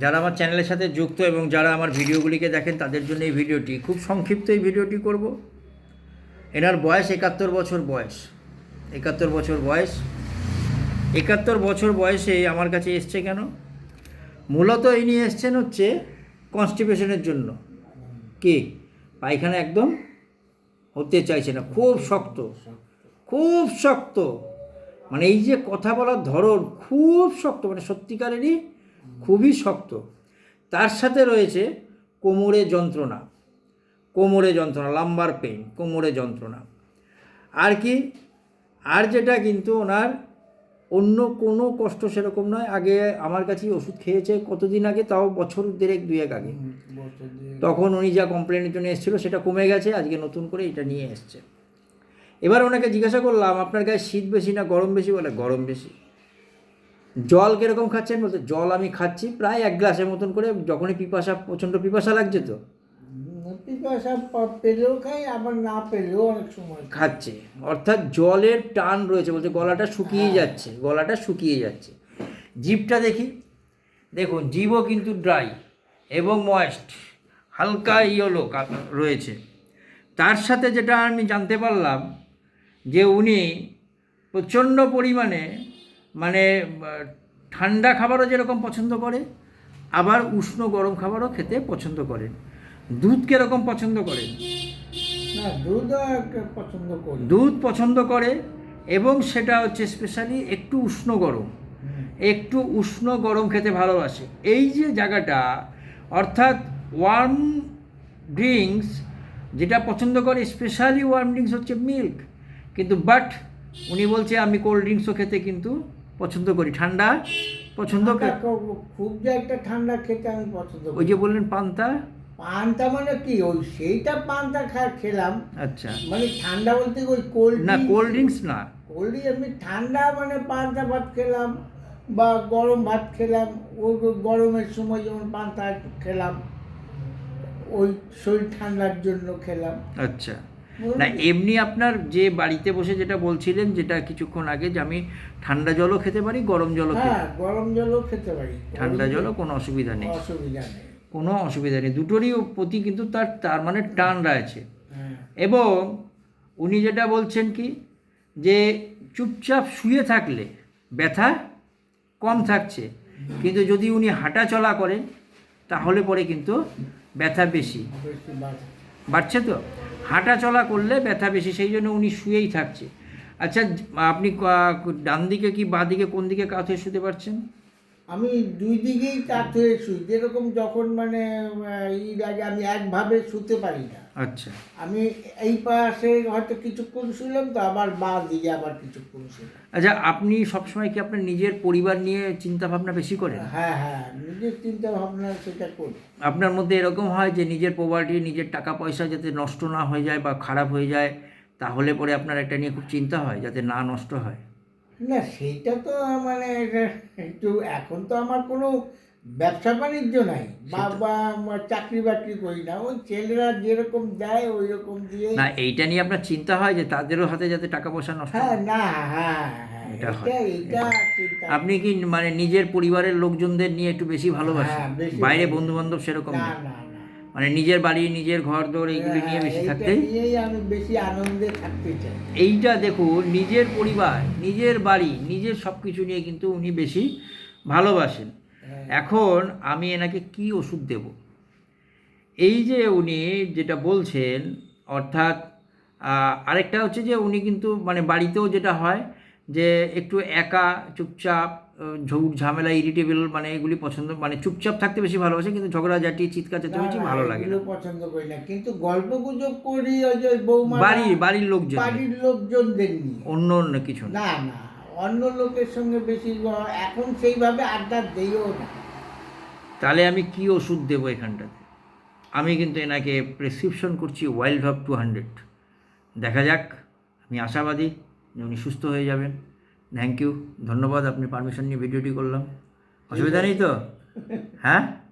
যারা আমার চ্যানেলের সাথে যুক্ত এবং যারা আমার ভিডিওগুলিকে দেখেন, তাদের জন্য এই ভিডিওটি, খুব সংক্ষিপ্ত এই ভিডিওটি করব। এনার বয়স একাত্তর বছর বয়স। একাত্তর বছর বয়স। একাত্তর বছর বয়সে আমার কাছে এসছে কেন? মূলত ইনি এসছেন হচ্ছে কনস্টিপেশনের জন্য। কি? পায়খানা একদম হতে চাইছে না। খুব শক্ত। খুব শক্ত। মানে এই যে কথা বলার ধরন খুব শক্ত। মানে সত্যিকারেরই খুবই শক্ত। তার সাথে রয়েছে কোমরে যন্ত্রণা। কোমরে যন্ত্রণা লাম্বার পেইন কোমরে যন্ত্রণা। আর কি আর যেটা কিন্তু ওনার অন্য কোনো কষ্ট সেরকম নয়। আগে আমার কাছেই ওষুধ খেয়েছে কতদিন আগে তাও বছর দেড়েক দুয়েক আগে। তখন উনি যা কমপ্লেনের জন্য এসেছিল সেটা কমে গেছে আজকে নতুন করে এটা নিয়ে এসছে। এবার ওনাকে জিজ্ঞাসা করলাম আপনার গায়ে শীত বেশি না গরম বেশি? বলে গরম বেশি। জল কীরকম খাচ্ছেন? বলতে জল আমি খাচ্ছি প্রায় এক গ্লাসের মতন করে যখনই পিপাসা প্রচণ্ড পিপাসা লাগছে তো? পিপাসা পেলেও খাই আবার না পেলেও অনেক সময় খাচ্ছে। অর্থাৎ জলের টান রয়েছে বলতে গলাটা শুকিয়ে যাচ্ছে গলাটা শুকিয়ে যাচ্ছে। জিভটা দেখি। দেখুন জিভও কিন্তু ড্রাই এবং ময়েস্ট হালকা ইয়েলো রয়েছে। তার সাথে যেটা আমি জানতে পারলাম যে উনি প্রচণ্ড পরিমাণে মানে ঠান্ডা খাবারও যেরকম পছন্দ করে আবার উষ্ণ গরম খাবারও খেতে পছন্দ করেন। দুধ কীরকম পছন্দ করেন? দুধ পছন্দ করি। দুধ পছন্দ করে এবং সেটা হচ্ছে স্পেশালি একটু উষ্ণ গরম। একটু উষ্ণ গরম খেতে ভালোবাসে। এই যে জায়গাটা অর্থাৎ ওয়ার্ম ড্রিঙ্কস যেটা পছন্দ করে স্পেশালি ওয়ার্ম ড্রিঙ্কস হচ্ছে মিল্ক কিন্তু বাট উনি বলছে আমি কোল্ড ড্রিঙ্কসও খেতে কিন্তু পছন্দ করি ঠান্ডা পছন্দ খুব যে একটা ঠান্ডা খেতে আমি পছন্দ ওই যে বললেন পান্তা? পান্তা মানে কি? ওই সেইটা পান্তা খা খেলাম। আচ্ছা। মানে ঠান্ডা বলতে ওই কোল্ড না কোল্ড ড্রিঙ্কস না। কোল্ড ড্রিঙ্কস এমনি ঠান্ডা মানে পান্তা ভাত খেলাম বা গরম ভাত খেলাম। ওই গরমের সময় যেমন পান্তা খেলাম ওই শরীর ঠান্ডার জন্য খেলাম। আচ্ছা। না এমনি আপনার যে বাড়িতে বসে যেটা বলছিলেন যেটা কিছুক্ষণ আগে যে আমি ঠান্ডা জলও খেতে পারি গরম জলও খেতে হ্যাঁ গরম জলও খেতে পারি। ঠান্ডা জলও কোনো অসুবিধা নেই। অসুবিধা নেই। কোনো অসুবিধা নেই। দুটোরই প্রতি কিন্তু তার তার মানে টান রয়েছে। হ্যাঁ। এবং উনি যেটা বলছেন কি যে চুপচাপ শুয়ে থাকলে ব্যথা কম থাকছে। কিন্তু যদি উনি হাঁটা চলা করেন তাহলে পরে কিন্তু ব্যথা বেশি। বাড়ছে তো? হাঁটা চলা করলে ব্যথা বেশি, সেই জন্য উনি শুয়েই থাকছে। আচ্ছা আপনি ডান দিকে কি বাঁ দিকে কোন দিকে কাত শুতে পারছেন? আমি দুই দিকেই কাত হয়ে শুই। যেরকম যখন মানে ঈদ আগে আমি একভাবে শুতে পারি না। আচ্ছা। আমি এই পাশে হয়তো কিছুক্ষণ শুলাম তো আবার বা দিকে আবার কিছুক্ষণ শুলাম আচ্ছা আপনি সবসময় কি আপনার নিজের পরিবার নিয়ে চিন্তা ভাবনা বেশি করেন? হ্যাঁ হ্যাঁ নিজের চিন্তা ভাবনা সেটা করি। আপনার মধ্যে এরকম হয় যে নিজের প্রপার্টি নিজের টাকা পয়সা যাতে নষ্ট না হয়ে যায় বা খারাপ হয়ে যায় তাহলে পরে আপনার একটা নিয়ে খুব চিন্তা হয় যাতে না নষ্ট হয়? না সেইটা তো মানে একটু এখন তো আমার কোনো ব্যবসা বাণিজ্য নাই। বা চাকরি বাকরি করি না ওই ছেলেরা যেরকম দেয় ওই রকম দিয়ে। না এইটা নিয়ে আপনার চিন্তা হয় যে তাদেরও হাতে যাতে টাকা পয়সা নষ্ট না হ্যাঁ না হ্যাঁ হ্যাঁ আপনি কি মানে নিজের পরিবারের লোকজনদের নিয়ে একটু বেশি ভালোবাসেন? হ্যাঁ, বাইরে। বন্ধু বান্ধব সেরকম না। মানে নিজের বাড়ি নিজের ঘর দৌড় এইগুলি নিয়ে বেশি নিয়েই আমি বেশি আনন্দে থাকতে চাই। এইটা দেখুন নিজের পরিবার নিজের বাড়ি নিজের সব কিছু নিয়ে কিন্তু উনি বেশি ভালোবাসেন। হ্যাঁ। এখন আমি এনাকে কি ওষুধ দেব? এই যে উনি যেটা বলছেন অর্থাৎ আরেকটা হচ্ছে যে উনি কিন্তু মানে বাড়িতেও যেটা হয় যে একটু একা চুপচাপ ঝুট ঝামেলা ইরিটেবল মানে এগুলি পছন্দ মানে চুপচাপ থাকতে বেশি ভালোবাসে কিন্তু ঝগড়া ঝগড়াঝাটি চিৎকার চেঁচামেচি না, ভালো লাগে না। পছন্দ করি না। কিন্তু গল্প গুজব করি ওই যে বৌমা বাড়ির বাড়ির লোকজন। বাড়ির লোকজনদের নিয়ে। অন্য অন্য কিছু না। না অন্য লোকের সঙ্গে বেশি এখন সেইভাবে আড্ডা দেইও না। তাহলে আমি কি ওষুধ দেবো এখানটাতে? আমি কিন্তু এনাকে প্রেসক্রিপশন করছি ওয়াইল্ড হপ টু হান্ড্রেড দেখা যাক আমি আশাবাদী। উনি সুস্থ হয়ে যাবেন। থ্যাংক ইউ ধন্যবাদ আপনি পারমিশন নিয়ে ভিডিওটি করলাম। অসুবিধা নেই তো? হ্যাঁ?